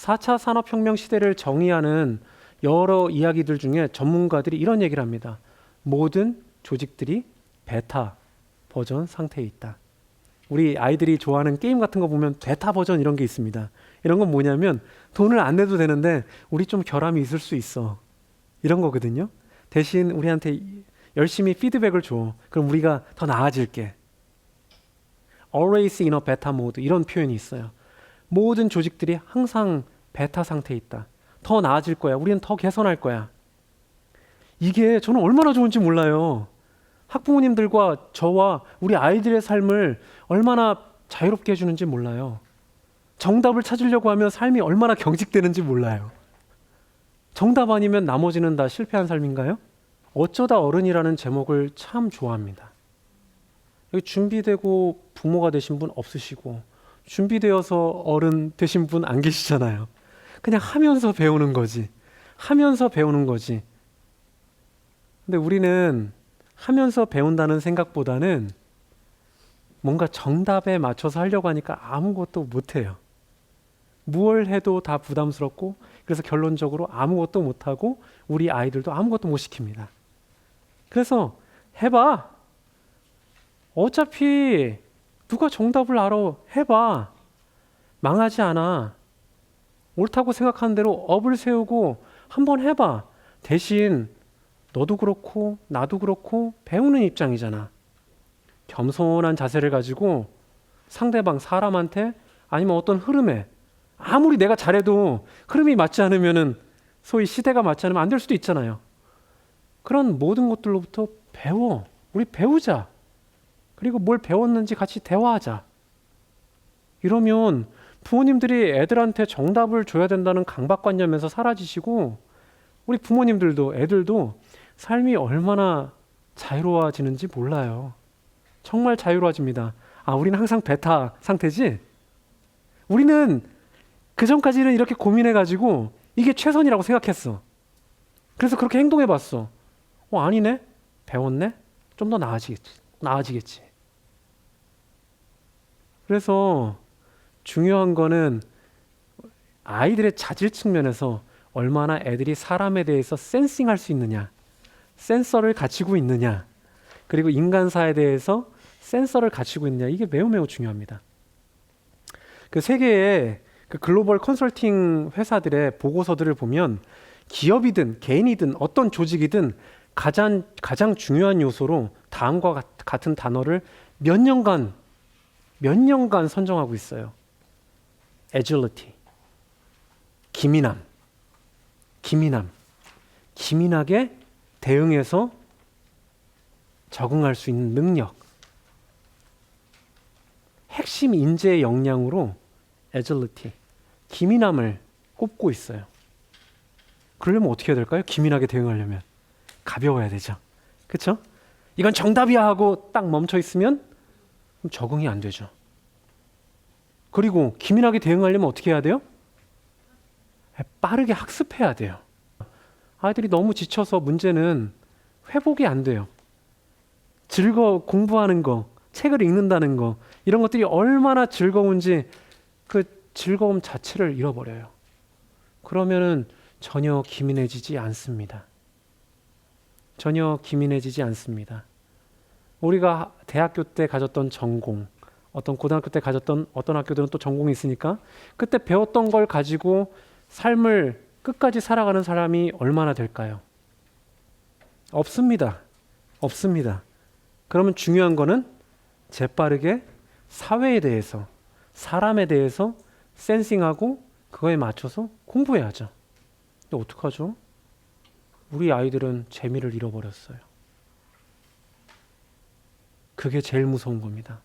4차 산업혁명 시대를 정의하는 여러 이야기들 중에 전문가들이 이런 얘기를 합니다. 모든 조직들이 베타 버전 상태에 있다. 우리 아이들이 좋아하는 게임 같은 거 보면 베타 버전 이런 게 있습니다. 이런 건 뭐냐면 돈을 안 내도 되는데 우리 좀 결함이 있을 수 있어. 이런 거거든요. 대신 우리한테 열심히 피드백을 줘. 그럼 우리가 더 나아질게. always in a beta mode 이런 표현이 있어요. 모든 조직들이 항상 베타 상태에 있다. 더 나아질 거야. 우리는 더 개선할 거야. 이게 저는 얼마나 좋은지 몰라요. 학부모님들과 저와 우리 아이들의 삶을 얼마나 자유롭게 해주는지 몰라요. 정답을 찾으려고 하면 삶이 얼마나 경직되는지 몰라요. 정답 아니면 나머지는 다 실패한 삶인가요? 어쩌다 어른이라는 제목을 참 좋아합니다. 여기 준비되고 부모가 되신 분 없으시고 준비되어서 어른 되신 분 안 계시잖아요. 그냥 하면서 배우는 거지. 하면서 배우는 거지. 근데 우리는 하면서 배운다는 생각보다는 뭔가 정답에 맞춰서 하려고 하니까 아무것도 못해요. 무얼 해도 다 부담스럽고 그래서 결론적으로 아무것도 못하고 우리 아이들도 아무것도 못 시킵니다. 그래서 해봐. 어차피 누가 정답을 알아. 해봐. 망하지 않아. 옳다고 생각하는 대로 업을 세우고 한번 해봐. 대신 너도 그렇고 나도 그렇고 배우는 입장이잖아. 겸손한 자세를 가지고 상대방 사람한테 아니면 어떤 흐름에 아무리 내가 잘해도 흐름이 맞지 않으면은 소위 시대가 맞지 않으면 안 될 수도 있잖아요. 그런 모든 것들로부터 배워. 우리 배우자. 그리고 뭘 배웠는지 같이 대화하자. 이러면 부모님들이 애들한테 정답을 줘야 된다는 강박관념에서 사라지시고 우리 부모님들도 애들도 삶이 얼마나 자유로워지는지 몰라요. 정말 자유로워집니다. 아, 우리는 항상 베타 상태지? 우리는 그 전까지는 이렇게 고민해가지고 이게 최선이라고 생각했어. 그래서 그렇게 행동해봤어. 어, 아니네? 배웠네? 좀 더 나아지겠지. 나아지겠지. 그래서 중요한 거는 아이들의 자질 측면에서 얼마나 애들이 사람에 대해서 센싱할 수 있느냐, 센서를 갖추고 있느냐, 그리고 인간사에 대해서 센서를 갖추고 있느냐 이게 매우 매우 중요합니다. 그 세계의 그 글로벌 컨설팅 회사들의 보고서들을 보면 기업이든 개인이든 어떤 조직이든 가장 가장 중요한 요소로 다음과 같- 같은 단어를 몇 년간 몇 년간 선정하고 있어요. agility, 기민함, 기민함, 기민하게 대응해서 적응할 수 있는 능력. 핵심 인재의 역량으로 agility, 기민함을 꼽고 있어요. 그러려면 어떻게 해야 될까요? 기민하게 대응하려면 가벼워야 되죠. 그렇죠? 이건 정답이야 하고 딱 멈춰 있으면 적응이 안 되죠. 그리고 기민하게 대응하려면 어떻게 해야 돼요? 빠르게 학습해야 돼요. 아이들이 너무 지쳐서 문제는 회복이 안 돼요. 즐거 공부하는 거, 책을 읽는다는 거 이런 것들이 얼마나 즐거운지 그 즐거움 자체를 잃어버려요. 그러면은 전혀 기민해지지 않습니다. 전혀 기민해지지 않습니다. 우리가 대학교 때 가졌던 전공, 어떤 고등학교 때 가졌던 어떤 학교들은 또 전공이 있으니까 그때 배웠던 걸 가지고 삶을 끝까지 살아가는 사람이 얼마나 될까요? 없습니다. 없습니다. 그러면 중요한 거는 재빠르게 사회에 대해서, 사람에 대해서 센싱하고 그거에 맞춰서 공부해야죠. 근데 어떡하죠? 우리 아이들은 재미를 잃어버렸어요. 그게 제일 무서운 겁니다.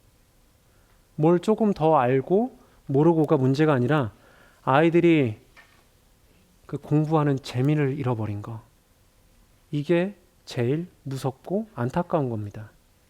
뭘 조금 더 알고 모르고가 문제가 아니라 아이들이 그 공부하는 재미를 잃어버린 거. 이게 제일 무섭고 안타까운 겁니다.